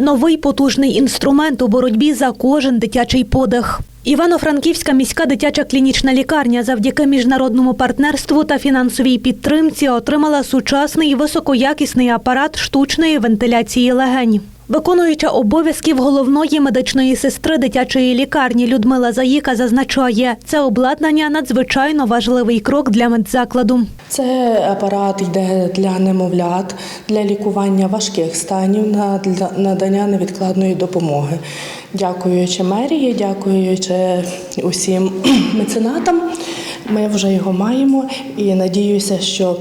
Новий потужний інструмент у боротьбі за кожен дитячий подих. Івано-Франківська міська дитяча клінічна лікарня завдяки міжнародному партнерству та фінансовій підтримці отримала сучасний високоякісний апарат штучної вентиляції легень. Виконуюча обов'язків головної медичної сестри дитячої лікарні Людмила Заїка зазначає, це обладнання надзвичайно важливий крок для медзакладу. Це апарат йде для немовлят, для лікування важких станів, на надання невідкладної допомоги. Дякуючи мерії, дякуючи усім меценатам, ми вже його маємо і надіюся, що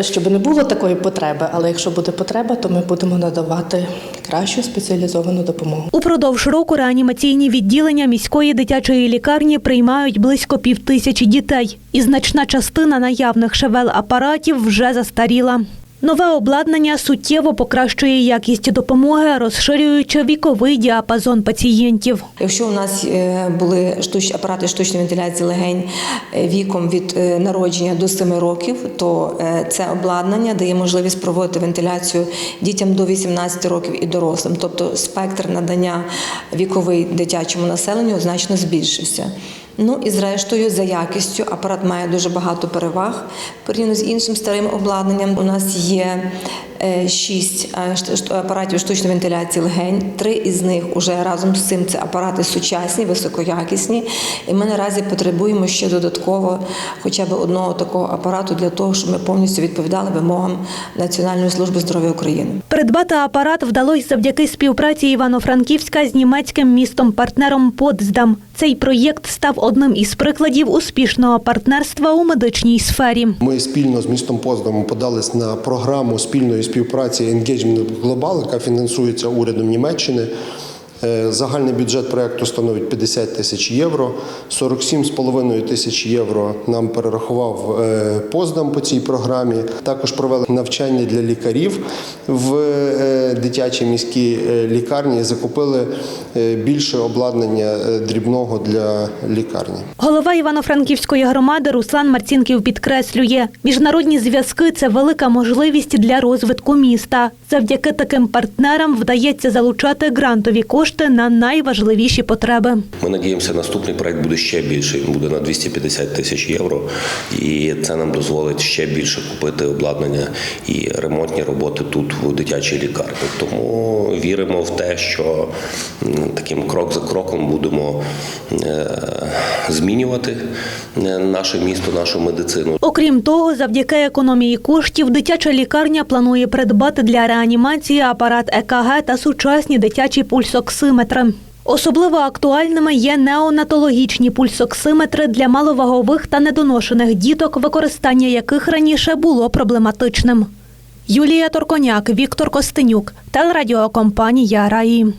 щоб не було такої потреби, але якщо буде потреба, то ми будемо надавати кращу спеціалізовану допомогу. Упродовж року реанімаційні відділення міської дитячої лікарні приймають близько півтисячі дітей, і значна частина наявних шевел апаратів вже застаріла. Нове обладнання суттєво покращує якість допомоги, розширюючи віковий діапазон пацієнтів. Якщо у нас е, були апарати штучної вентиляції легень е, віком від е, народження до 7 років, то це обладнання дає можливість проводити вентиляцію дітям до 18 років і дорослим. Тобто спектр надання віковий дитячому населенню значно збільшився. Ну і зрештою, за якістю апарат має дуже багато переваг порівняно з іншим старим обладнанням. У нас є е, шість е, апаратів штучної вентиляції легень. Три із них уже разом з цим це апарати сучасні, високоякісні. І ми наразі потребуємо ще додатково хоча б одного такого апарату для того, щоб ми повністю відповідали вимогам Національної служби здоров'я України. Придбати апарат вдалося завдяки співпраці Івано-Франківська з німецьким містом-партнером Потсдам. Цей проєкт став одним із прикладів успішного партнерства у медичній сфері. Ми спільно з містом Поздом подались на програму спільної співпраці Engagement Global, яка фінансується урядом Німеччини. Е, Загальний бюджет проекту становить 50 тисяч євро. 47,5 тисяч євро нам перерахував е, Поздам по цій програмі. Також провели навчання для лікарів в е, дитячій міській лікарні. Закупили більше обладнання дрібного для лікарні. Голова Івано-Франківської громади Руслан Марцінків підкреслює, міжнародні зв'язки це велика можливість для розвитку міста. Завдяки таким партнерам вдається залучати грантові кошти на найважливіші потреби. Ми надіємося, наступний проект буде ще більший. Він буде на 250 тисяч євро, і це нам дозволить ще більше купити обладнання і ремонтні роботи тут в дитячій лікарні. Тому віримо в те, що таким крок за кроком будемо е, змінювати е, наше місто, нашу медицину. Окрім того, завдяки економії коштів, дитяча лікарня планує придбати для реанімації апарат ЕКГ та сучасні дитячі пульсоксиметри. Особливо актуальними є неонатологічні пульсоксиметри для маловагових та недоношених діток, використання яких раніше було проблематичним. Юлія Торконяк, Віктор Костенюк, телерадіокомпанія Раї.